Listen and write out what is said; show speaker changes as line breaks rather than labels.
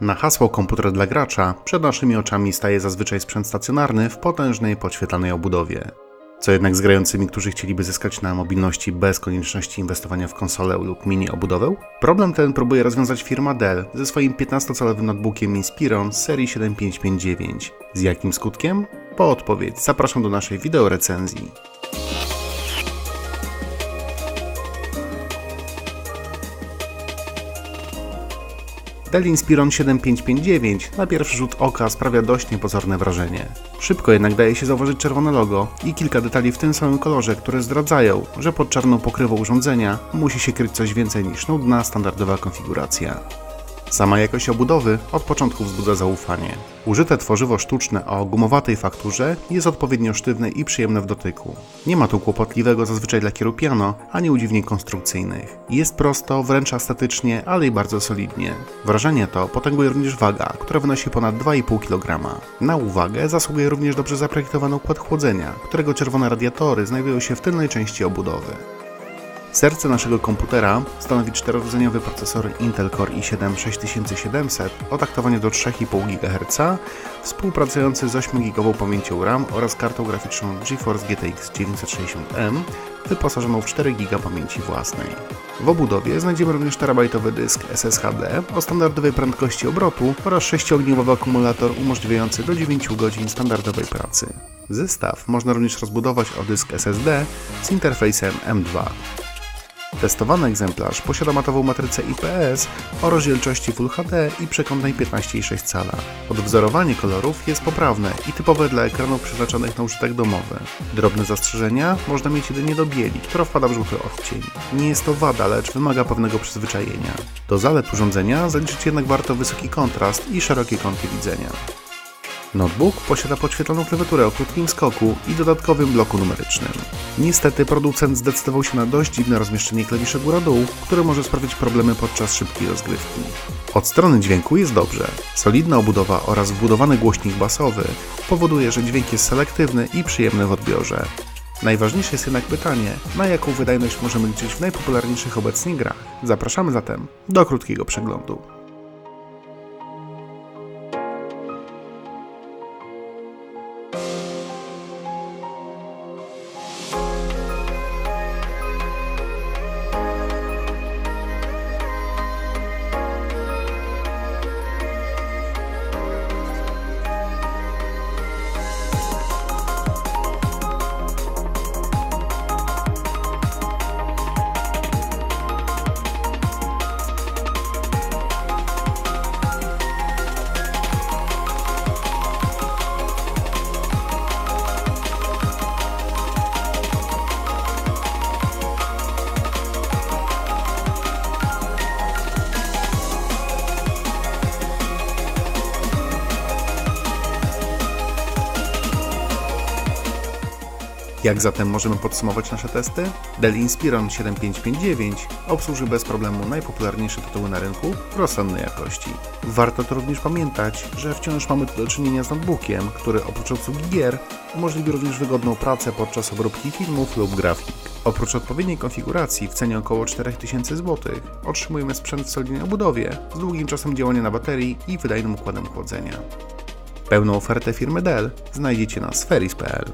Na hasło komputer dla gracza przed naszymi oczami staje zazwyczaj sprzęt stacjonarny w potężnej, podświetlanej obudowie. Co jednak z grającymi, którzy chcieliby zyskać na mobilności bez konieczności inwestowania w konsolę lub mini obudowę? Problem ten próbuje rozwiązać firma Dell ze swoim 15-calowym notebookiem Inspiron z serii 7559. Z jakim skutkiem? Po odpowiedź zapraszam do naszej wideo recenzji. Dell Inspiron 7559 na pierwszy rzut oka sprawia dość niepozorne wrażenie. Szybko jednak daje się zauważyć czerwone logo i kilka detali w tym samym kolorze, które zdradzają, że pod czarną pokrywą urządzenia musi się kryć coś więcej niż nudna, standardowa konfiguracja. Sama jakość obudowy od początku wzbudza zaufanie. Użyte tworzywo sztuczne o gumowatej fakturze jest odpowiednio sztywne i przyjemne w dotyku. Nie ma tu kłopotliwego zazwyczaj lakieru piano, ani udziwnień konstrukcyjnych. Jest prosto, wręcz estetycznie, ale i bardzo solidnie. Wrażenie to potęguje również waga, która wynosi ponad 2,5 kg. Na uwagę zasługuje również dobrze zaprojektowany układ chłodzenia, którego czerwone radiatory znajdują się w tylnej części obudowy. Serce naszego komputera stanowi czterordzeniowy procesor Intel Core i7 6700 o taktowaniu do 3,5 GHz, współpracujący z 8 GB pamięcią RAM oraz kartą graficzną GeForce GTX 960M wyposażoną w 4 GB pamięci własnej. W obudowie znajdziemy również terabajtowy dysk SSHD o standardowej prędkości obrotu oraz 6-ogniowy akumulator umożliwiający do 9 godzin standardowej pracy. Zestaw można również rozbudować o dysk SSD z interfejsem M2. Testowany egzemplarz posiada matową matrycę IPS o rozdzielczości Full HD i przekątnej 15,6 cala. Odwzorowanie kolorów jest poprawne i typowe dla ekranów przeznaczonych na użytek domowy. Drobne zastrzeżenia można mieć jedynie do bieli, która wpada w żółty odcień. Nie jest to wada, lecz wymaga pewnego przyzwyczajenia. Do zalet urządzenia zaliczyć jednak warto wysoki kontrast i szerokie kąty widzenia. Notebook posiada podświetloną klawiaturę o krótkim skoku i dodatkowym bloku numerycznym. Niestety producent zdecydował się na dość dziwne rozmieszczenie klawiszy góra-dół, które może sprawić problemy podczas szybkiej rozgrywki. Od strony dźwięku jest dobrze. Solidna obudowa oraz wbudowany głośnik basowy powoduje, że dźwięk jest selektywny i przyjemny w odbiorze. Najważniejsze jest jednak pytanie, na jaką wydajność możemy liczyć w najpopularniejszych obecnie grach. Zapraszamy zatem do krótkiego przeglądu. Jak zatem możemy podsumować nasze testy? Dell Inspiron 7559 obsłuży bez problemu najpopularniejsze tytuły na rynku w rozsądnej jakości. Warto to również pamiętać, że wciąż mamy tu do czynienia z notebookiem, który oprócz obsługi gier umożliwi również wygodną pracę podczas obróbki filmów lub grafik. Oprócz odpowiedniej konfiguracji w cenie około 4000 zł otrzymujemy sprzęt w solidnej obudowie z długim czasem działania na baterii i wydajnym układem chłodzenia. Pełną ofertę firmy Dell znajdziecie na sferis.pl.